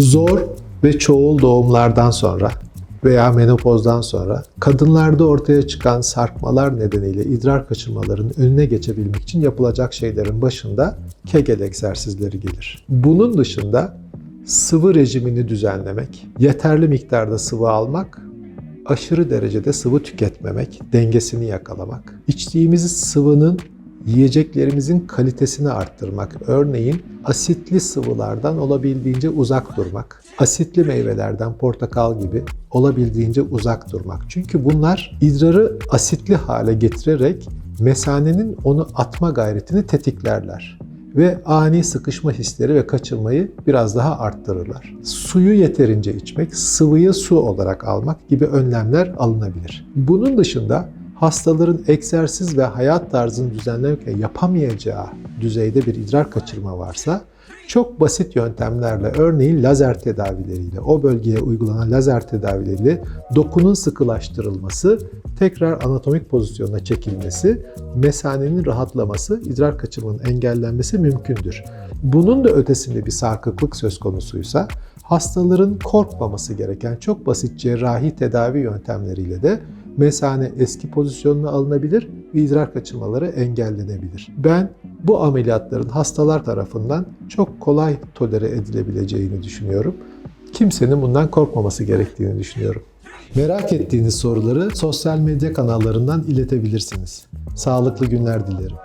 Zor ve çoğul doğumlardan sonra veya menopozdan sonra kadınlarda ortaya çıkan sarkmalar nedeniyle idrar kaçırmalarının önüne geçebilmek için yapılacak şeylerin başında Kegel egzersizleri gelir. Bunun dışında sıvı rejimini düzenlemek, yeterli miktarda sıvı almak, aşırı derecede sıvı tüketmemek, dengesini yakalamak, içtiğimiz sıvının yiyeceklerimizin kalitesini arttırmak. Örneğin asitli sıvılardan olabildiğince uzak durmak. Asitli meyvelerden portakal gibi olabildiğince uzak durmak. Çünkü bunlar idrarı asitli hale getirerek mesanenin onu atma gayretini tetiklerler ve ani sıkışma hisleri ve kaçırmayı biraz daha arttırırlar. Suyu yeterince içmek, sıvıyı su olarak almak gibi önlemler alınabilir. Bunun dışında hastaların egzersiz ve hayat tarzını düzenlerken yapamayacağı düzeyde bir idrar kaçırma varsa çok basit yöntemlerle örneğin lazer tedavileriyle o bölgeye uygulanan lazer tedavileriyle dokunun sıkılaştırılması, tekrar anatomik pozisyona çekilmesi, mesanenin rahatlaması, idrar kaçırmanın engellenmesi mümkündür. Bunun da ötesinde bir sarkıklık söz konusuysa hastaların korkmaması gereken çok basit cerrahi tedavi yöntemleriyle de mesane eski pozisyonuna alınabilir ve idrar kaçırmaları engellenebilir. Ben bu ameliyatların hastalar tarafından çok kolay tolere edilebileceğini düşünüyorum. Kimsenin bundan korkmaması gerektiğini düşünüyorum. Merak ettiğiniz soruları sosyal medya kanallarından iletebilirsiniz. Sağlıklı günler dilerim.